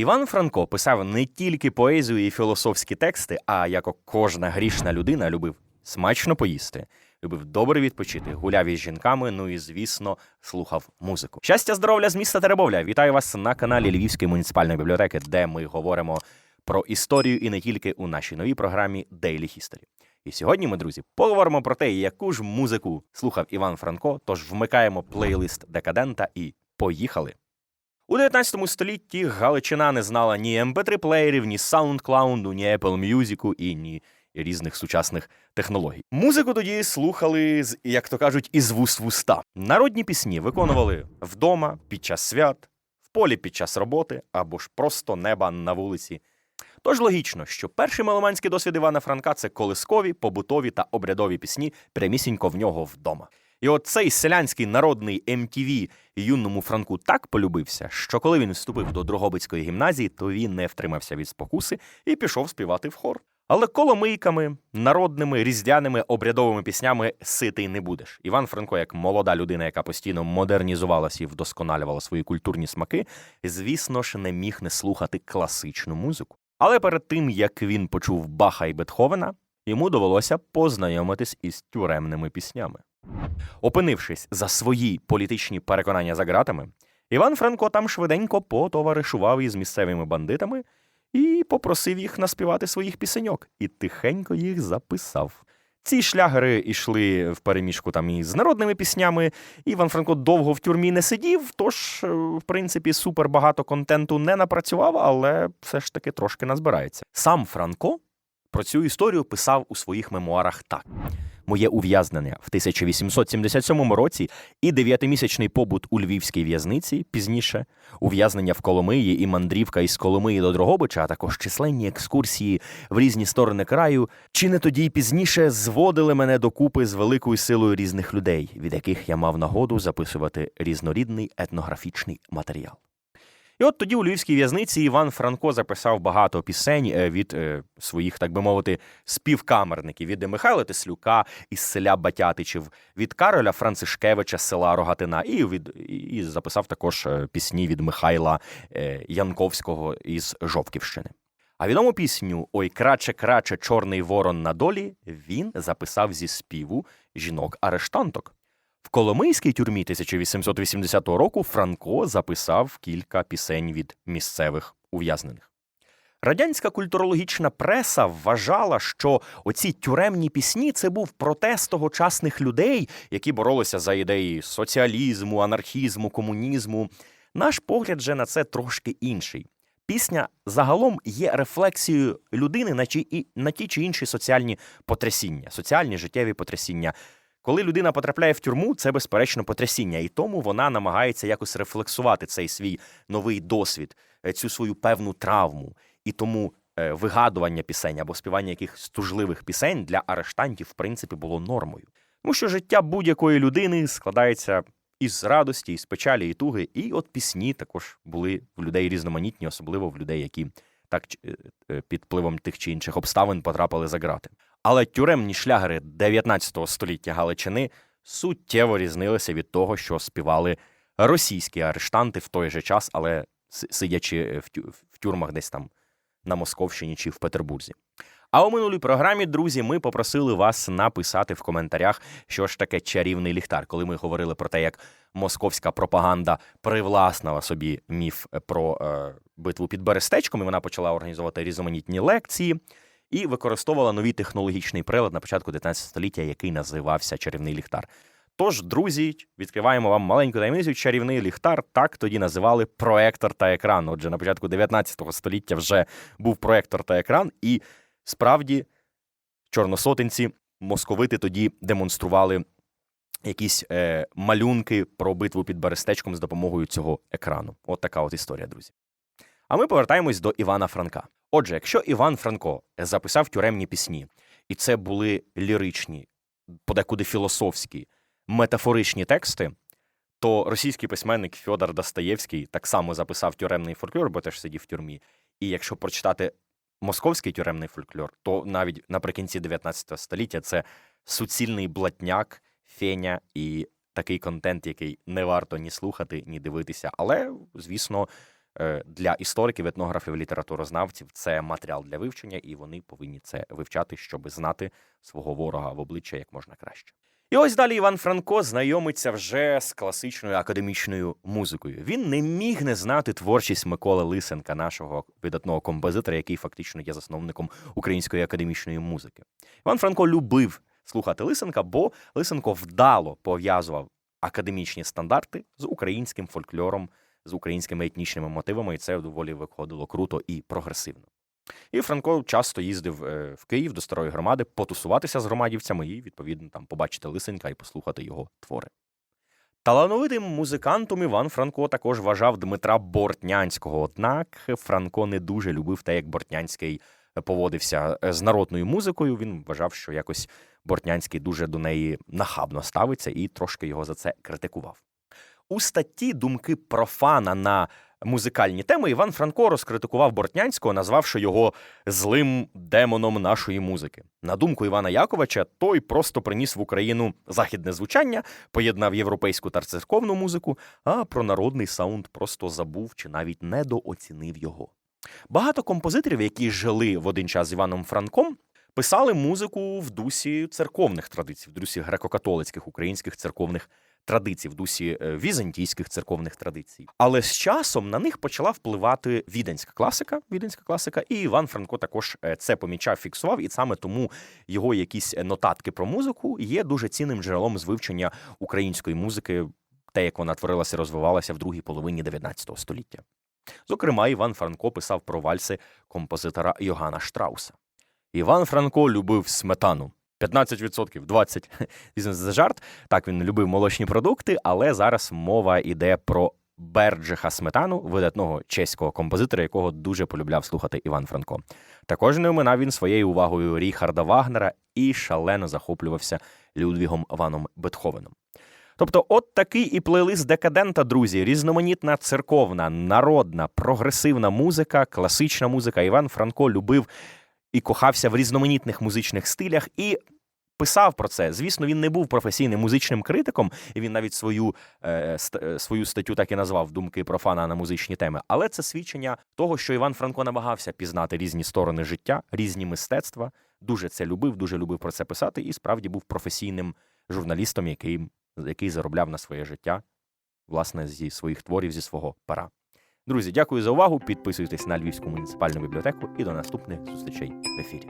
Іван Франко писав не тільки поезію і філософські тексти, а як кожна грішна людина любив смачно поїсти, любив добре відпочити, гуляв із жінками, ну і, звісно, слухав музику. Щастя, здоров'я з міста Теребовля! Вітаю вас на каналі Львівської муніципальної бібліотеки, де ми говоримо про історію і не тільки у нашій новій програмі Daily History. І сьогодні ми, друзі, поговоримо про те, яку ж музику слухав Іван Франко. Тож вмикаємо плейлист декадента і поїхали. У 19 столітті Галичина не знала ні mp 3 плеєрів, ні SoundCloud, ні Apple Music і ні різних сучасних технологій. Музику тоді слухали, як то кажуть, із вуст в уста. Народні пісні виконували вдома, під час свят, в полі під час роботи або ж просто неба на вулиці. Тож логічно, що перший меломанський досвід Івана Франка це колискові, побутові та обрядові пісні прямісінько в нього вдома. І от цей селянський народний MTV юному Франку так полюбився, що коли він вступив до Дрогобицької гімназії, то він не втримався від спокуси і пішов співати в хор. Але коломийками, народними, різдвяними, обрядовими піснями ситий не будеш. Іван Франко, як молода людина, яка постійно модернізувалася і вдосконалювала свої культурні смаки, звісно ж, не міг не слухати класичну музику. Але перед тим як він почув Баха і Бетховена, йому довелося познайомитись із тюремними піснями. Опинившись за свої політичні переконання за ґратами, Іван Франко там швиденько потоваришував із місцевими бандитами і попросив їх наспівати своїх пісеньок, і тихенько їх записав. Ці шлягери йшли в переміжку там і з народними піснями. Іван Франко довго в тюрмі не сидів, тож, е, в принципі, супер багато контенту не напрацював, але все ж таки трошки назбирається. Сам Франко про цю історію писав у своїх мемуарах так. Моє ув'язнення в 1877 році і дев'ятимісячний побут у львівській в'язниці пізніше, ув'язнення в Коломиї і мандрівка із Коломиї до Дрогобича, а також численні екскурсії в різні сторони краю, чи не тоді й пізніше зводили мене докупи з великою силою різних людей, від яких я мав нагоду записувати різнорідний етнографічний матеріал. І от тоді у львівській в'язниці Іван Франко записав багато пісень е, від е, своїх, так би мовити, співкамерників від Михайла Теслюка із селя Батятичів, від Кароля Францишкевича села Рогатина, і від і записав також е, пісні від Михайла Янковського із Жовківщини. А відому пісню Ой, краче, краче, чорний ворон на долі він записав зі співу жінок-арештанток. В Коломийській тюрмі 1880 року Франко записав кілька пісень від місцевих ув'язнених. Радянська культурологічна преса вважала, що оці тюремні пісні це був протест тогочасних людей, які боролися за ідеї соціалізму, анархізму, комунізму. Наш погляд же на це трошки інший. Пісня загалом є рефлексією людини на ті, на ті чи інші соціальні потрясіння, соціальні життєві потрясіння. Коли людина потрапляє в тюрму, це безперечно потрясіння, і тому вона намагається якось рефлексувати цей свій новий досвід, е, цю свою певну травму. І тому е, вигадування пісень або співання якихось тужливих пісень для арештантів, в принципі, було нормою. Тому що життя будь-якої людини складається із радості, із печалі і туги. І от пісні також були в людей різноманітні, особливо в людей, які так е, під впливом тих чи інших обставин потрапили за грати. Але тюремні шлягери 19 століття Галичини суттєво різнилися від того, що співали російські арештанти в той же час, але сидячи в тюрмах десь там на Московщині чи в Петербурзі. А у минулій програмі, друзі, ми попросили вас написати в коментарях, що ж таке чарівний ліхтар, коли ми говорили про те, як московська пропаганда привласнила собі міф про е, битву під Берестечком, і вона почала організовувати різноманітні лекції і використовувала новий технологічний прилад на початку 19 століття, який називався чарівний ліхтар. Тож, друзі, відкриваємо вам маленьку таємницю. Чарівний ліхтар так тоді називали проектор та екран. Отже, на початку 19 століття вже був проектор та екран, і справді чорносотенці московити тоді демонстрували якісь е, малюнки про битву під Берестечком з допомогою цього екрану. От така от історія, друзі. А ми повертаємось до Івана Франка. Отже, якщо Іван Франко записав тюремні пісні, і це були ліричні, подекуди філософські, метафоричні тексти, то російський письменник Фьодор Достоєвський так само записав тюремний фольклор, бо теж сидів в тюрмі. І якщо прочитати московський тюремний фольклор, то навіть наприкінці 19 століття це суцільний блатняк, феня і такий контент, який не варто ні слухати, ні дивитися. Але, звісно, для істориків, етнографів, літературознавців це матеріал для вивчення, і вони повинні це вивчати, щоб знати свого ворога в обличчя як можна краще. І ось далі Іван Франко знайомиться вже з класичною академічною музикою. Він не міг не знати творчість Миколи Лисенка, нашого видатного композитора, який фактично є засновником української академічної музики. Іван Франко любив слухати Лисенка, бо Лисенко вдало пов'язував академічні стандарти з українським фольклором, з українськими етнічними мотивами, і це доволі виходило круто і прогресивно. І Франко часто їздив е, в Київ до старої громади потусуватися з громадівцями і, відповідно, там побачити Лисенка і послухати його твори. Талановитим музикантом Іван Франко також вважав Дмитра Бортнянського. Однак Франко не дуже любив те, як Бортнянський поводився е, з народною музикою. Він вважав, що якось Бортнянський дуже до неї нахабно ставиться і трошки його за це критикував. У статті Думки профана на музикальні теми Іван Франко розкритикував Бортнянського, назвавши його злим демоном нашої музики. На думку Івана Яковича, той просто приніс в Україну західне звучання, поєднав європейську та церковну музику, а про народний саунд просто забув чи навіть недооцінив його. Багато композиторів, які жили в один час з Іваном Франком, писали музику в дусі церковних традицій, в дусі греко-католицьких українських церковних традицій, в дусі е, візантійських церковних традицій. Але з часом на них почала впливати віденська класика, віденська класика, і Іван Франко також е, це помічав, фіксував, і саме тому його якісь е, нотатки про музику є дуже цінним джерелом з вивчення української музики, те, як вона творилася, розвивалася в другій половині 19 століття. Зокрема, Іван Франко писав про вальси композитора Йогана Штрауса. Іван Франко любив сметану. 15%, 20%. Візьмемо за жарт. Так, він любив молочні продукти, але зараз мова йде про Берджиха Сметану, видатного чеського композитора, якого дуже полюбляв слухати Іван Франко. Також не оминав він своєю увагою Ріхарда Вагнера і шалено захоплювався Людвігом Ваном Бетховеном. Тобто, от такий і плейлист декадента, друзі, різноманітна церковна, народна, прогресивна музика, класична музика. Іван Франко любив і кохався в різноманітних музичних стилях і писав про це. Звісно, він не був професійним музичним критиком, і він навіть свою, е, е, свою статтю так і назвав Думки профана на музичні теми. Але це свідчення того, що Іван Франко намагався пізнати різні сторони життя, різні мистецтва. Дуже це любив, дуже любив про це писати, і справді був професійним журналістом, який, який заробляв на своє життя, власне, зі своїх творів, зі свого пера. Друзі, дякую за увагу. Підписуйтесь на Львівську муніципальну бібліотеку і до наступних зустрічей в ефірі.